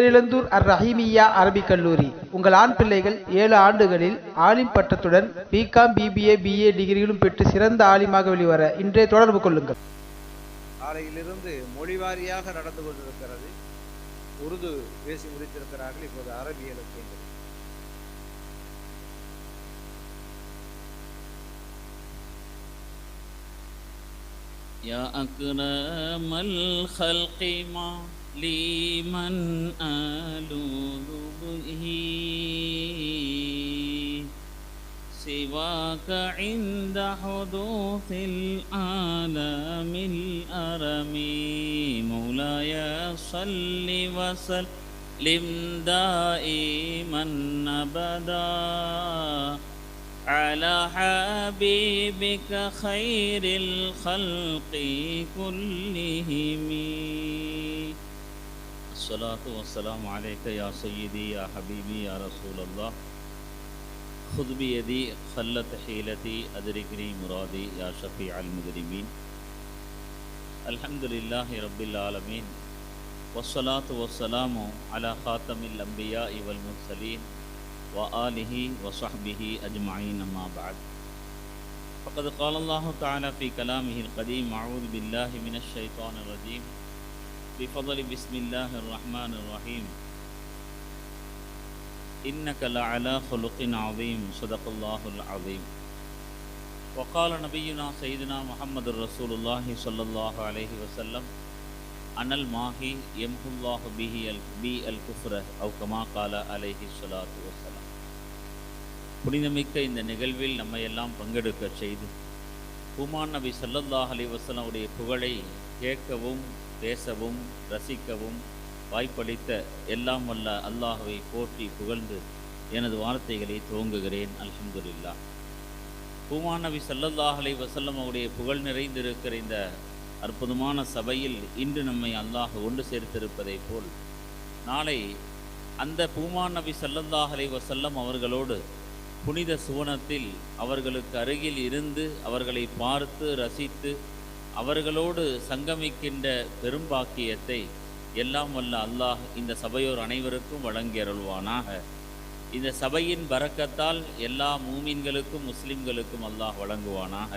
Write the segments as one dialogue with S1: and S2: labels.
S1: பேரிழந்தூர் அர் ரஹீமியா அரபிக் கல்லூரி உங்கள் ஆண் பிள்ளைகள் ஏழு ஆண்டுகளில் ஆலிம் பட்டத்துடன் பிகாம் பிபிஏ பிஏ டிகிரிகளும் பெற்று சிறந்த ஆலிமாக வெளிவர இன்றே தொடர்பு கொள்ளுங்கள்
S2: காலையிலிருந்து மொழிவாரியாக நடந்து கொண்டிருக்கிறது உருது பேசி முடித்திருக்கிறார்கள் இப்போது அரபியலுக்கு
S3: يا أكرم الخلق ما لي من ألوذ به سواك عند حدوث العالم الأرم. مولاي صل وسلم دائما أبدا. على حبيبك خير الخلق كلهم. الصلاة والسلام عليك يا سيدي يا حبيبي يا رسول الله. خذ بيدي خلت حيلتي أدركني مرادي يا شفيع المجرمين. الحمد لله رب العالمين. والصلاة والسلام على خاتم الأنبياء والمرسلين وآله وصحبه أجمعين أما بعد. فقد قال الله تعالى في كلامه القديم أعوذ بالله من الشيطان الرجيم. بفضل بسم الله الرحمن الرحيم إنك لعلى خلق عظيم صدق الله العظيم وقال نبينا سيدنا محمد رسول الله صلى الله عليه وسلم أنا الماهي يمحو الله به ال- بي الكفر أو كما قال عليه الصلاة والسلام புனிதமிக்க இந்த நிகழ்வில் நம்மை எல்லாம் பங்கெடுக்க செய்து பூமான் நபி ஸல்லல்லாஹு அலைஹி வஸல்லம் உடைய புகழை கேட்கவும் பேசவும் ரசிக்கவும் வாய்ப்பளித்த எல்லாம் வல்ல அல்லாஹுவை போற்றி புகழ்ந்து எனது வார்த்தைகளை துவங்குகிறேன். அலமதுல்லா பூமான் நபி வசல்லம் அவருடைய புகழ் நிறைந்திருக்கிற இந்த அற்புதமான சபையில் இன்று நம்மை அல்லாஹ் ஒன்று சேர்த்திருப்பதைப் போல் நாளை அந்த பூமான் நபி வசல்லம் அவர்களோடு புனித சுவனத்தில் அவர்களுக்கு அருகில் இருந்து அவர்களை பார்த்து ரசித்து அவர்களோடு சங்கமிக்கின்ற பெரும்பாக்கியத்தை எல்லாம் வல்ல அல்லாஹ் இந்த சபையோர் அனைவருக்கும் வழங்கி அருள்வானாக இந்த சபையின் பறக்கத்தால் எல்லா மூமின்களுக்கும் முஸ்லிம்களுக்கும் அல்லாஹ் வழங்குவானாக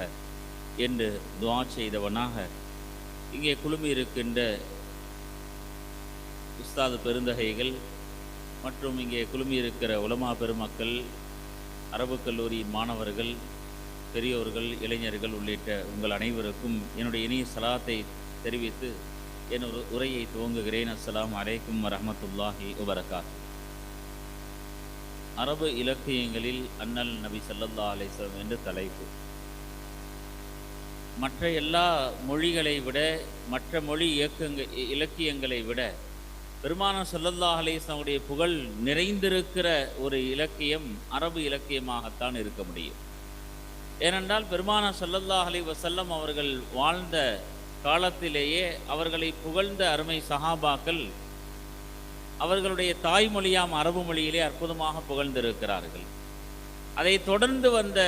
S3: என்று துவா செய்தவனாக. இங்கே குழுமி இருக்கின்ற உஸ்தாது பெருந்தகைகள் மற்றும் இங்கே குழுமி இருக்கிற உலமா பெருமக்கள் அரபு கல்லூரியின் மாணவர்கள் பெரியோர்கள் இளைஞர்கள் உள்ளிட்ட உங்கள் அனைவருக்கும் என்னுடைய இனிய சலாத்தை தெரிவித்து என் ஒரு உரையை துவங்குகிறேன். அஸ்லாம் அலைக்கும் வரமத்துல்லாஹி வபரகாத் அரபு இலக்கியங்களில் அண்ணல் நபி சல்லல்லா அலிஸ்லம் என்று தலைப்பு. மற்ற எல்லா மொழிகளை விட மற்ற மொழி இயக்கங்க இலக்கியங்களை விட பெருமானம் ஸல்லல்லாஹு அலிஸ்லாமுடைய புகழ் நிறைந்திருக்கிற ஒரு இலக்கியம் அரபு இலக்கியமாகத்தான் இருக்க முடியும். ஏனென்றால் பெருமானா ஸல்லல்லாஹு அலி வசல்லம் அவர்கள் வாழ்ந்த காலத்திலேயே அவர்களை புகழ்ந்த அருமை சஹாபாக்கள் அவர்களுடைய தாய்மொழியாம் அரபு மொழியிலே அற்புதமாக புகழ்ந்திருக்கிறார்கள். அதை தொடர்ந்து வந்த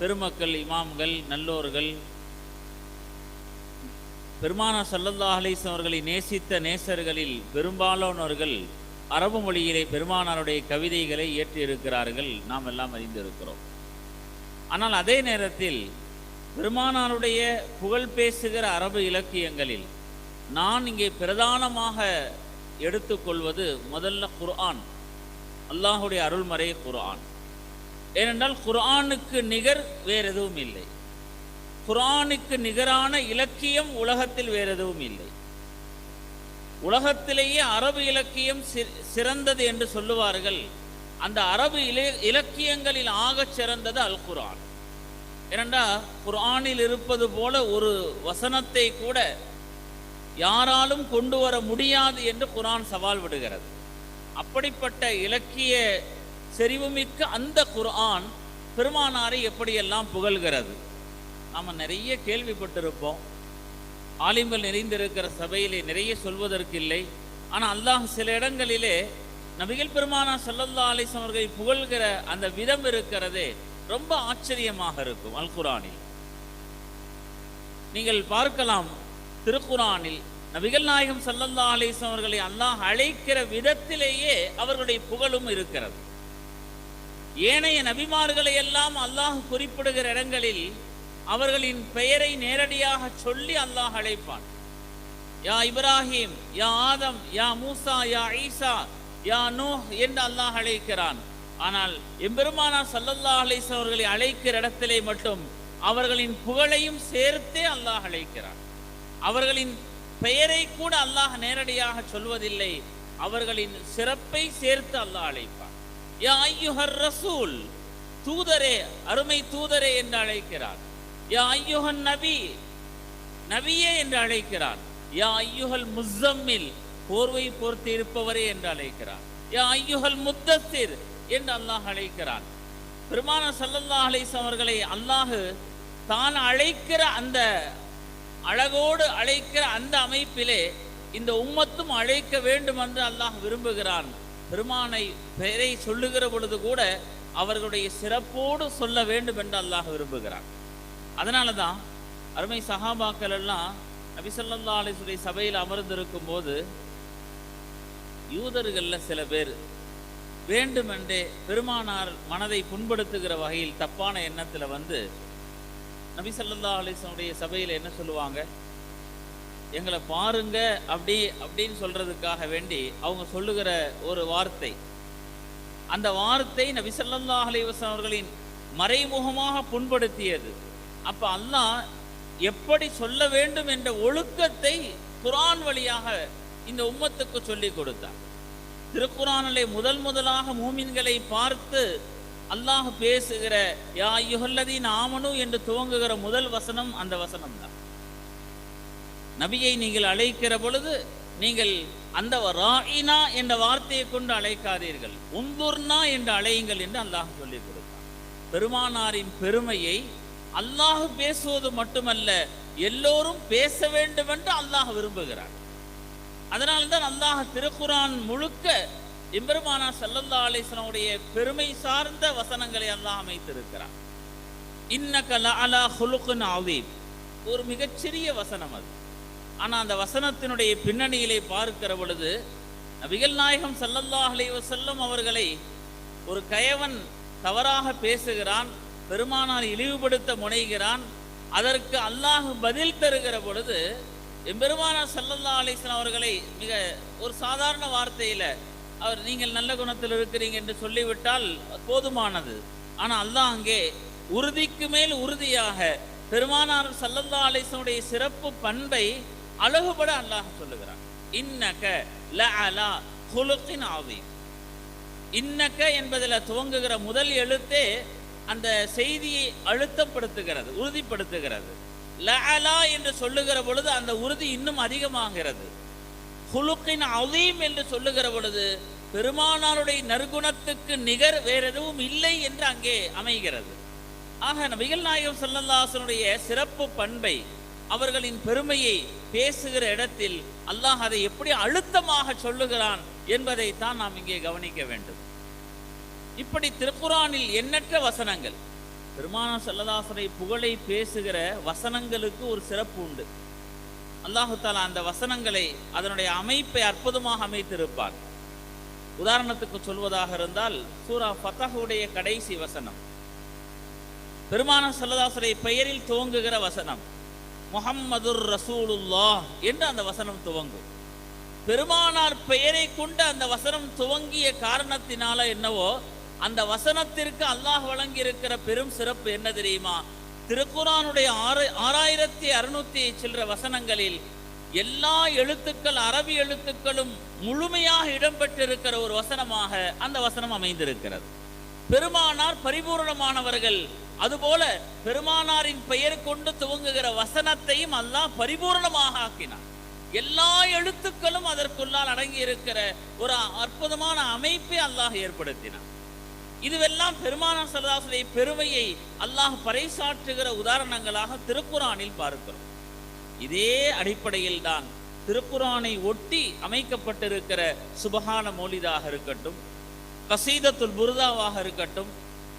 S3: பெருமக்கள் இமாம்கள் நல்லோர்கள் பெருமானா சல்லல்லா அலிஸ் அவர்களை நேசித்த நேசர்களில் பெரும்பாலானவர்கள் அரபு மொழியிலே பெருமானாருடைய கவிதைகளை இயற்றியிருக்கிறார்கள். நாம் எல்லாம் அறிந்திருக்கிறோம். ஆனால் அதே நேரத்தில் பெருமானாருடைய புகழ் பேசுகிற அரபு இலக்கியங்களில் நான் இங்கே பிரதானமாக எடுத்துக்கொள்வது முதல்ல குர்ஆன் அல்லாஹுடைய அருள்மறை குர்ஆன். ஏனென்றால் குர்ஆனுக்கு நிகர் வேறு எதுவும் இல்லை. குர்ஆனுக்கு நிகரான இலக்கியம் உலகத்தில் வேறு எதுவும் இல்லை. உலகத்திலேயே அரபு இலக்கியம் சிறந்தது என்று சொல்லுவார்கள் அந்த அரபு இலே இலக்கியங்களில் ஆகச் சிறந்தது அல் குரான் ஏனென்றால் குரானில் இருப்பது போல ஒரு வசனத்தை கூட யாராலும் கொண்டு வர முடியாது என்று குரான் சவால் விடுகிறது. அப்படிப்பட்ட இலக்கிய செறிவுமிக்க அந்த குரான் பெருமானாரை எப்படியெல்லாம் புகழ்கிறது? நாம் நிறைய கேள்விப்பட்டிருப்போம். ஆலிம்கள் நிறைந்திருக்கிற சபையிலே நிறைய சொல்வதற்கு இல்லை. ஆனால் அல்லாஹ் சில இடங்களிலே நபிகள் பெருமானா சல்லல்லா அலைஹி அவர்களை புகழ்கிற அந்த விதம் இருக்கிறது ரொம்ப ஆச்சரியமாக இருக்கும் அல் குரானில் நீங்கள் பார்க்கலாம் திருக்குரானில் நபிகள் நாயகம் சல்லல்லா அலைஹி அவர்களை அல்லாஹ் அழைக்கிற விதத்திலேயே அவர்களுடைய புகழும் இருக்கிறது. ஏனைய நபிமார்களை எல்லாம் அல்லாஹ் குறிப்பிடுகிற இடங்களில் அவர்களின் பெயரை நேரடியாக சொல்லி அல்லாஹ் அழைப்பான். யா இப்ராஹிம் யா ஆதம் யா மூசா யா ஈசா யா நோ என்று அல்லாஹ் அழைக்கிறான். ஆனால் எம்பெருமானார் சல்லல்லா அலைஹி அவர்களை அழைக்கிற இடத்திலே மட்டும் அவர்களின் புகழையும் சேர்த்தே அல்லாஹ் அழைக்கிறான். அவர்களின் பெயரை கூட அல்லாஹ் நேரடியாக சொல்வதில்லை. அவர்களின் சிறப்பை சேர்த்து அல்லாஹ் அழைப்பான். யா ஐயுஹர் ரசூல் தூதரே அருமை தூதரே என்று அழைக்கிறார். யா ஐயுஹன் நபி நபியே என்று அழைக்கிறான் யா ஐயுஹல் முஸ்ஸம்மில் போர்வை பொறுத்து இருப்பவரே என்று அழைக்கிறார் யா முத்தசிர் என்று அல்லாஹ் அழைக்கிறான். பெருமான சல்லல்லா அலிஸ் அவர்களை அல்லாஹ் தான் அழைக்கிற அந்த அழகோடு அழைக்கிற அந்த அமைப்பிலே இந்த உம்மத்தும் அழைக்க வேண்டும் என்று அல்லாஹ் விரும்புகிறான். பெருமானை பெயரை சொல்லுகிற பொழுது கூட அவர்களுடைய சிறப்போடு சொல்ல வேண்டும் என்று அல்லாஹ் விரும்புகிறான். அதனால தான் அருமை சஹாபாக்கள் எல்லாம் நபிசல்லா அலிசுடைய சபையில் அமர்ந்திருக்கும் போது யூதர்களில் சில பேர் வேண்டுமென்றே பெருமானார் மனதை புண்படுத்துகிற வகையில் தப்பான எண்ணத்தில் வந்து நபி சல்லா அலிஸ்வனுடைய சபையில் என்ன சொல்லுவாங்க? எங்களை பாருங்க அப்படி அப்படின்னு சொல்றதுக்காக வேண்டி அவங்க சொல்லுகிற ஒரு வார்த்தை. அந்த வார்த்தை நபி சல்லா அலிவசன் அவர்களின் மறைமுகமாக புண்படுத்தியது. அப்போ அல்லாஹ் எப்படி சொல்ல வேண்டும் என்ற ஒழுக்கத்தை குரான் வழியாக இந்த உம்மத்துக்கு சொல்லி கொடுத்தார். திருக்குறானிலே முதல் முதலாக மூமின்களை பார்த்து அல்லாஹ் பேசுகிற யா யுஹல்லதீன் ஆமனு என்று துவங்குகிற முதல் வசனம் அந்த வசனம் தான் நபியை நீங்கள் அழைக்கிற பொழுது நீங்கள் அந்த ராயினா என்ற வார்த்தையை கொண்டு அழைக்காதீர்கள். உந்துர்னா என்று அழையுங்கள் என்று அல்லாஹ் சொல்லிக் கொடுத்தார் பெருமானாரின் பெருமையை அல்லாஹ் பேசுவது மட்டுமல்ல எல்லோரும் பேச வேண்டும் என்று அல்லாஹ் விரும்புகிறார். அதனால்தான் அல்லாஹ் திருக்குரான் முழுக்க எம்பெருமானா சல்லல்லா அலிஸ்லமுடைய பெருமை சார்ந்த வசனங்களை அல்லாஹ் அமைத்திருக்கிறார் இன்னக அலா ஹுலுகுன் அவீம் ஒரு மிகச்சிறிய வசனம் அது. ஆனா அந்த வசனத்தினுடைய பின்னணியிலே பார்க்கிற பொழுது நபிகள் நாயகம் ஸல்லல்லாஹு அலைஹி அவர்களை ஒரு கயவன் தவறாக பேசுகிறான் பெருமானால் இழிவுபடுத்த முனைகிறான் அதற்கு அல்லாஹ் பதில் தருகிற பொழுது எம்பெருமானார் ஸல்லல்லாஹு அலைஹி அவர்களை மிக ஒரு சாதாரண வார்த்தையில அவர் நீங்கள் நல்ல குணத்தில் இருக்கிறீங்க என்று சொல்லிவிட்டால் போதுமானது. ஆனா அல்லாஹ் அங்கே உறுதிக்கு மேல் உறுதியாக பெருமானார் ஸல்லல்லாஹு ஆலேசனுடைய சிறப்பு பண்பை அழகுபட அல்லாஹ் சொல்லுகிறான். இன்னக லஅலா குலுகின் ஆவி இன்னக்க என்பதில் துவங்குகிற முதல் எழுத்தே அந்த செய்தியை அழுத்தப்படுத்துகிறது உறுதிப்படுத்துகிறது. லஅலா என்று சொல்லுகிற பொழுது அந்த உறுதி இன்னும் அதிகமாகிறது. குலுக்கின் அவீம் என்று சொல்லுகிற பொழுது பெருமானாருடைய நற்குணத்துக்கு நிகர் வேற எதுவும் இல்லை என்று அங்கே அமைகிறது. ஆக நபிகள் நாயகம் சல்லல்லாசனுடைய சிறப்பு பண்பை அவர்களின் பெருமையை பேசுகிற இடத்தில் அல்லாஹ் அதை எப்படி அழுத்தமாக சொல்லுகிறான் என்பதை தான் நாம் இங்கே கவனிக்க வேண்டும். இப்படி திருக்குறானில் எண்ணற்ற வசனங்கள் பெருமான செல்லதாசரை புகழை பேசுகிற வசனங்களுக்கு ஒரு சிறப்பு உண்டு. அல்லாஹால அந்த வசனங்களை அதனுடைய அமைப்பை அற்புதமாக அமைத்திருப்பார். உதாரணத்துக்கு சொல்வதாக இருந்தால் சூரா ஃபத்தஹுடைய கடைசி வசனம். பெருமான செல்லதாசரை பெயரில் துவங்குகிற வசனம் முகம்மதுர் ரசூலுல்லா என்று அந்த வசனம் துவங்கும். பெருமானார் பெயரை கொண்டு அந்த வசனம் துவங்கிய காரணத்தினால என்னவோ அந்த வசனத்திற்கு அல்லாஹ் வழங்கி இருக்கிற பெரும் சிறப்பு என்ன தெரியுமா? திருக்குறானுடைய ஆறு ஆறாயிரத்தி அறுநூத்தி சில்லற வசனங்களில் எல்லா எழுத்துக்கள் அரபி எழுத்துக்களும் முழுமையாக இடம்பெற்றிருக்கிற ஒரு வசனமாக அந்த வசனம் அமைந்திருக்கிறது. பெருமானார் பரிபூரணமானவர்கள். அதுபோல பெருமானாரின் பெயர் கொண்டு துவங்குகிற வசனத்தையும் அல்லாஹ் பரிபூரணமாக ஆக்கினார் எல்லா எழுத்துக்களும் அதற்குள்ளால் அடங்கி இருக்கிற ஒரு அற்புதமான அமைப்பை அல்லாஹ் ஏற்படுத்தினார் இதுவெல்லாம் பெருமானா சரதாசுடைய பெருமையை அல்லாஹ் பறைசாற்றுகிற உதாரணங்களாக திருக்குறானில் பார்க்கிறோம். இதே அடிப்படையில் தான் திருக்குறானை ஒட்டி அமைக்கப்பட்டிருக்கிற சுபகான மௌலிதாக இருக்கட்டும் கசீதத்துல் புருதாவாக இருக்கட்டும்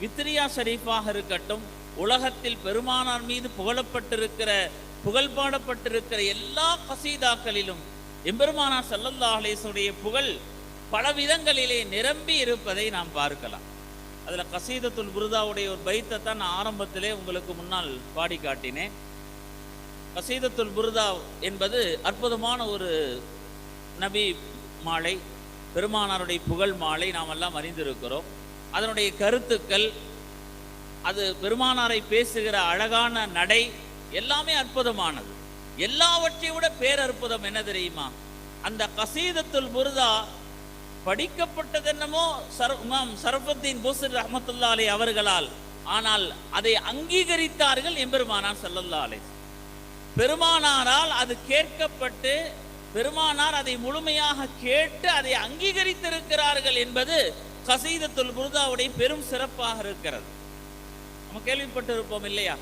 S3: வித்ரியா ஷரீஃபாக இருக்கட்டும் உலகத்தில் பெருமானார் மீது புகழப்பட்டிருக்கிற புகழ் பாடப்பட்டிருக்கிற எல்லா கசீதாக்களிலும் எம்பெருமானார் ஸல்லல்லாஹு புகழ் பல விதங்களிலே நிரம்பி இருப்பதை நாம் பார்க்கலாம். அதில் கசீதத்துல் புருதாவுடைய ஒரு பைத்தை தான் நான் ஆரம்பத்திலே உங்களுக்கு முன்னால் பாடி காட்டினேன். கசீதத்துல் புருதா என்பது அற்புதமான ஒரு நபி மாலை பெருமானாருடைய புகழ் மாலை நாம் எல்லாம் அறிந்திருக்கிறோம். அதனுடைய கருத்துக்கள் அது பெருமானாரை பேசுகிற அழகான நடை எல்லாமே அற்புதமானது. எல்லாவற்றை விட பேரற்புதம் என்ன தெரியுமா? அந்த கசீதத்துல் புருதா படிக்கப்பட்டது என்னமோ சர் இமாம் சரஃபுத்தீன் பூசர் ரஹமத்துல்லா அலி அவர்களால். ஆனால் அதை அங்கீகரித்தார்கள் எம்பெருமானார் சல்லல்லா அலி பெருமானாரால் அது கேட்கப்பட்டு பெருமானார் அதை முழுமையாக கேட்டு அதை அங்கீகரித்திருக்கிறார்கள் என்பது கசீதத்துல் புருதாவுடைய பெரும் சிறப்பாக இருக்கிறது. நம்ம கேள்விப்பட்டிருப்போம் இல்லையா?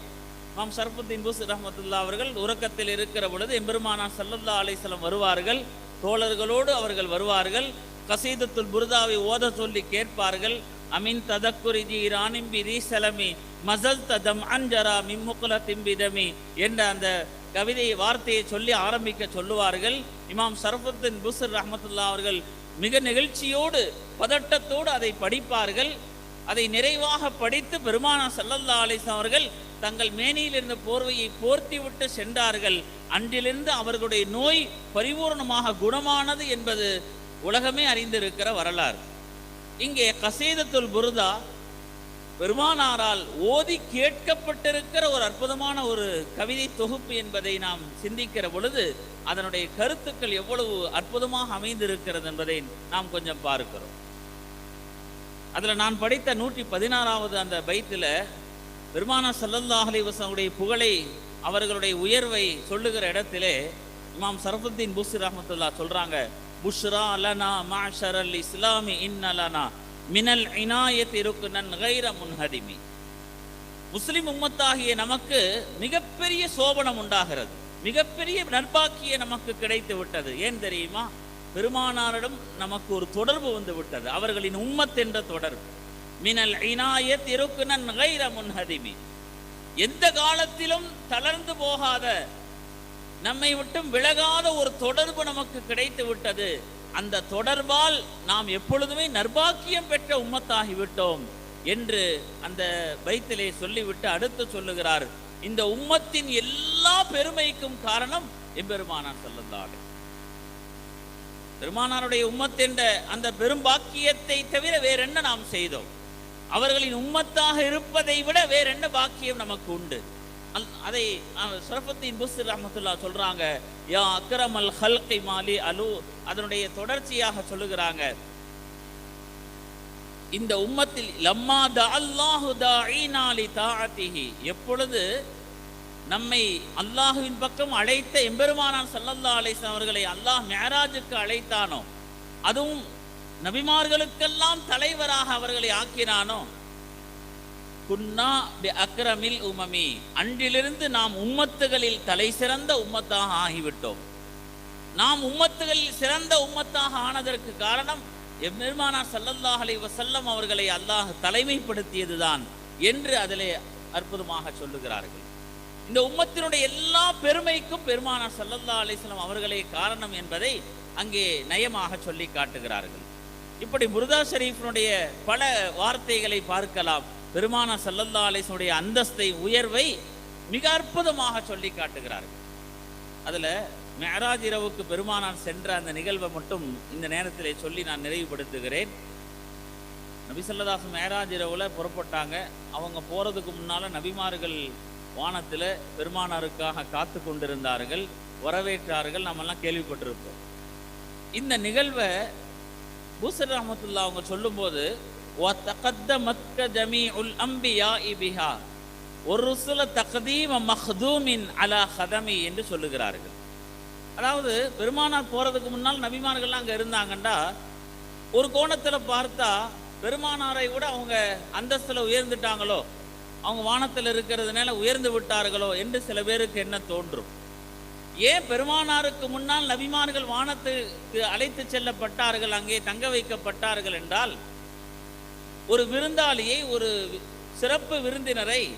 S3: மாம் சர்புத்தீன் பூஸ் ரஹமத்துல்லா அவர்கள் உறக்கத்தில் இருக்கிற பொழுது எம்பெருமானார் சல்லல்லா அலிஸ்லம் வருவார்கள். தோழர்களோடு அவர்கள் வருவார்கள். கசீதத்துல் புருதாவை ஓத சொல்லி கேட்பார்கள். அமின் ததக்குரிஜி ராணிம்பி பிரி மசல் ததம் அஞ்சரா மிம்முக்குல திம்பிதமி என்ற அந்த கவிதை வார்த்தையை சொல்லி ஆரம்பிக்க சொல்லுவார்கள். இமாம் சரஃபுத்தின் புசர் ரஹமத்துல்லா அவர்கள் மிக நெகிழ்ச்சியோடு பதட்டத்தோடு அதை படிப்பார்கள். அதை நிறைவாக படித்து பெருமானா சல்லல்லா அலிஸ்லாம் அவர்கள் தங்கள் மேனியில் இருந்த போர்வையை போர்த்தி விட்டு சென்றார்கள். அன்றிலிருந்து அவர்களுடைய நோய் பரிபூர்ணமாக குணமானது என்பது உலகமே அறிந்திருக்கிற வரலாறு. இங்கே கசீதத்துல் புருதா பெருமானாரால் ஓதி கேட்கப்பட்டிருக்கிற ஒரு அற்புதமான ஒரு கவிதை தொகுப்பு என்பதை நாம் சிந்திக்கிற பொழுது அதனுடைய கருத்துக்கள் எவ்வளவு அற்புதமாக அமைந்திருக்கிறது என்பதை நாம் கொஞ்சம் பார்க்கிறோம். அதில் நான் படித்த நூற்றி பதினாறாவது அந்த பைத்தில் பெருமானா சல்லல்லாஹ் புகழை அவர்களுடைய உயர்வை சொல்லுகிற இடத்திலே இமாம் சரஃபுத்தீன் பூசி ரஹமத்துல்லா சொல்கிறாங்க புஷ்ரா லனா மாஷரல் இஸ்லாமி இன்னலனா மினல் இனாயத் இருக்குனன் கைர முன்ஹதிமி. முஸ்லிம் உம்மத்தாகிய நமக்கு மிகப்பெரிய சோபனம் உண்டாகிறது. மிகப்பெரிய நற்பாக்கிய நமக்கு கிடைத்து விட்டது. ஏன் தெரியுமா? பெருமானாரிடம் நமக்கு ஒரு தொடர்பு வந்து விட்டது. அவர்களின் உம்மத் என்ற தொடர்பு மினல் இனாயத் இருக்குனன் கைர முன்ஹதிமி. எந்த காலத்திலும் தளர்ந்து போகாத நம்மை விட்டும் விலகாத ஒரு தொடர்பு நமக்கு கிடைத்து விட்டது. அந்த தொடர்பால் நாம் எப்பொழுதுமே நர்பாக்கியம் பெற்ற உம்மத்தாகிவிட்டோம் என்று அந்த பைத்திலே சொல்லிவிட்டு அடுத்து சொல்லுகிறார். இந்த உம்மத்தின் எல்லா பெருமைக்கும் காரணம் எம்பெருமானார் சொல்லந்தாலே பெருமானாருடைய உம்மத் என்ற அந்த பெரும் பாக்கியத்தை தவிர வேற என்ன நாம் செய்தோம்? அவர்களின் உம்மத்தாக இருப்பதை விட வேற என்ன பாக்கியம் நமக்கு உண்டு? அதை சரஃபத்தின் புஸ் ரஹமத்துல்லா சொல்றாங்க யா அக்ரமல் ஹல்கை மாலி அலு அதனுடைய தொடர்ச்சியாக சொல்லுகிறாங்க. இந்த உம்மத்தில் லம்மா த அல்லாஹு தாயினாலி தாத்திஹி எப்பொழுது நம்மை அல்லாஹுவின் பக்கம் அழைத்த எம்பெருமானான் சல்லல்லா அலைஹி அவர்களை அல்லாஹ் மேராஜுக்கு அழைத்தானோ அதுவும் நபிமார்களுக்கெல்லாம் தலைவராக அவர்களை ஆக்கினானோ குன்னா பி அக்ரமில் உமமி அன்றிலிருந்து நாம் உம்மத்துகளில் தலை சிறந்த உம்மத்தாக ஆகிவிட்டோம். நாம் உம்மத்துகளில் சிறந்த உம்மத்தாக ஆனதற்கு காரணம் எம்பெருமானார் சல்லல்லாஹ் அலி வசல்லம் அவர்களை அல்லாஹ் தலைமைப்படுத்தியதுதான் என்று அதிலே அற்புதமாக சொல்லுகிறார்கள். இந்த உம்மத்தினுடைய எல்லா பெருமைக்கும் பெருமானார் சல்லல்லா அலிஸ்லாம் அவர்களே காரணம் என்பதை அங்கே நயமாக சொல்லி காட்டுகிறார்கள். இப்படி முருதா ஷரீஃபினுடைய பல வார்த்தைகளை பார்க்கலாம். பெருமான ஸல்லல்லாஹு அலைஹி அந்தஸ்தை உயர்வை மிக அற்புதமாக சொல்லி காட்டுகிறார்கள். அதில் மெஹராஜ் இரவுக்கு பெருமானார் சென்ற அந்த நிகழ்வை மட்டும் இந்த நேரத்தில் சொல்லி நான் நிறைவுபடுத்துகிறேன். நபிசல்லதாஸ் மேராஜ் இரவில் புறப்பட்டாங்க. அவங்க போகிறதுக்கு முன்னால் நபிமார்கள் வானத்தில் பெருமானாருக்காக காத்து கொண்டிருந்தார்கள். வரவேற்றார்கள். நம்மெல்லாம் கேள்விப்பட்டிருப்போம். இந்த நிகழ்வை பூசர் ரஹமத்துல்லா அவங்க சொல்லும்போது وَتَقَدَّمَتْكَ جَمِيعُ الْأَنْبِيَاءِ بِهَا وَالرُّسُلَ تَقْدِيمَ مَخْدُومٍ عَلَى خَدَمِ என்று சொல்லுகிறார்கள் அதாவது பெருமானார் போறதுக்கு முன்னால் நபிமார்கள்லாம் அங்க இருந்தாங்கண்டா ஒரு கோணத்துல பார்த்தா பெருமானாரை விட அவங்க அந்தஸ்துல உயர்ந்துட்டாங்களோ அவங்க வானத்தில் இருக்கிறதுனால உயர்ந்து விட்டார்களோ என்று சில பேருக்கு என்ன தோன்றும் ஏன் பெருமானாருக்கு முன்னால் நபிமார்கள் வானத்துக்கு அழைத்து செல்லப்பட்டார்கள் அங்கே தங்க வைக்கப்பட்டார்கள் என்றால் ஒரு விருந்தாளியை ஒரு சிறப்பு விருந்தினரை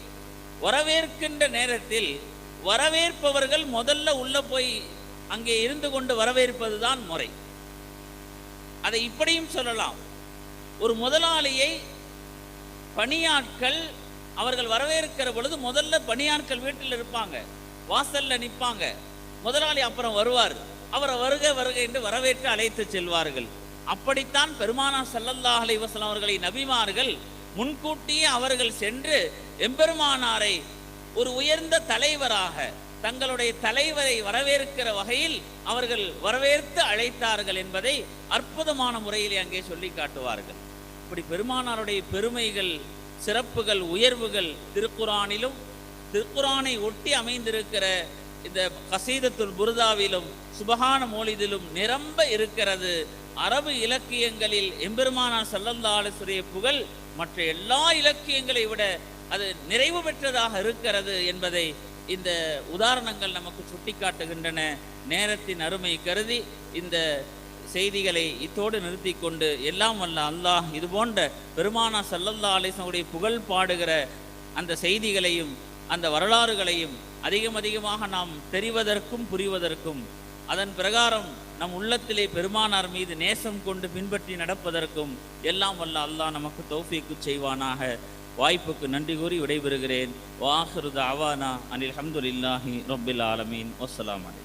S3: வரவேற்கின்ற நேரத்தில் வரவேற்பவர்கள் முதல்ல உள்ள போய் அங்கே இருந்து கொண்டு வரவேற்பது தான் முறை. அதை இப்படியும் சொல்லலாம். ஒரு முதலாளியை பணியாட்கள் அவர்கள் வரவேற்கிற பொழுது முதல்ல பணியாட்கள் வீட்டில் இருப்பாங்க. வாசல்ல நிற்பாங்க முதலாளி அப்புறம் வருவார். அவரை வருக வருக என்று வரவேற்று அழைத்து செல்வார்கள். அப்படித்தான் பெருமானார் ஸல்லல்லாஹு அலைவசலம் அவர்களை நபிமார்கள் முன்கூட்டியே அவர்கள் சென்று எம்பெருமானாரை ஒரு உயர்ந்த தலைவராக தங்களுடைய தலைவரை வரவேற்கிற வகையில் அவர்கள் வரவேற்று அழைத்தார்கள் என்பதை அற்புதமான முறையிலே அங்கே சொல்லி காட்டுவார்கள். இப்படி பெருமானாருடைய பெருமைகள் சிறப்புகள் உயர்வுகள் திருக்குறானிலும் திருக்குறானை ஒட்டி அமைந்திருக்கிற இந்த கசீதத்துல் புருதாவிலும் சுபகான மோலிதிலும் நிரம்ப இருக்கிறது அரபு இலக்கியங்களில் எம்பெருமானார் ஸல்லல்லாஹு புகழ் மற்ற எல்லா இலக்கியங்களை விட அது நிறைவு பெற்றதாக இருக்கிறது என்பதை இந்த உதாரணங்கள் நமக்கு சுட்டிக்காட்டுகின்றன. நேரத்தின் அருமை கருதி இந்த செய்திகளை இத்தோடு நிறுத்தி கொண்டு எல்லாம் வல்ல அல்லாஹ் இது போன்ற பெருமானா சல்லல்லா அலிசனுடைய புகழ் பாடுகிற அந்த செய்திகளையும் அந்த வரலாறுகளையும் அதிகம் அதிகமாக நாம் தெரிவதற்கும் புரிவதற்கும் அதன் பிரகாரம் நம் உள்ளத்திலே பெருமானார் மீது நேசம் கொண்டு பின்பற்றி நடப்பதற்கும் எல்லாம் வல்ல அல்லாஹ் நமக்கு தௌஃபீக்கு செய்வானாக. வாய்ப்புக்கு நன்றி கூறி விடைபெறுகிறேன். வாஹிருத அவானா அனில் அஹமதுல்லாஹி ரப்பில் ஆலமீன். வசலாம் அலைக்கும்.